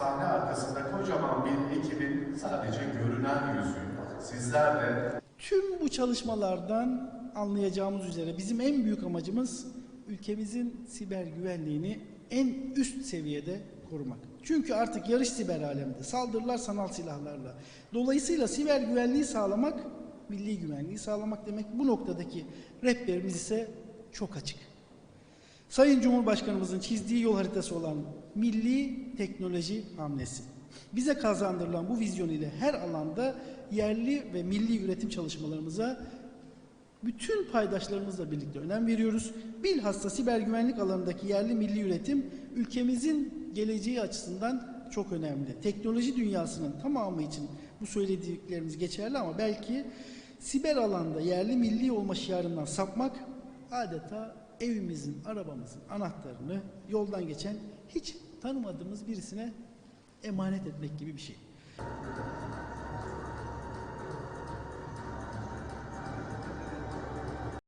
sahne arkasında kocaman bir ekibin sadece görünen yüzü. Sizler de Tüm bu çalışmalardan anlayacağımız üzere bizim en büyük amacımız ülkemizin siber güvenliğini en üst seviyede korumak. Çünkü artık yarış siber alemde, saldırılar sanal silahlarla. Dolayısıyla siber güvenliği sağlamak, milli güvenliği sağlamak demek. Bu noktadaki rehberimiz ise çok açık. Sayın Cumhurbaşkanımızın çizdiği yol haritası olan milli teknoloji hamlesi. Bize kazandırılan bu vizyon ile her alanda yerli ve milli üretim çalışmalarımıza bütün paydaşlarımızla birlikte önem veriyoruz. Bilhassa siber güvenlik alanındaki yerli milli üretim ülkemizin geleceği açısından çok önemli. Teknoloji dünyasının tamamı için bu söylediklerimiz geçerli ama belki siber alanda yerli milli olma şiarından sapmak adeta evimizin, arabamızın anahtarını yoldan geçen hiç tanımadığımız birisine emanet etmek gibi bir şey.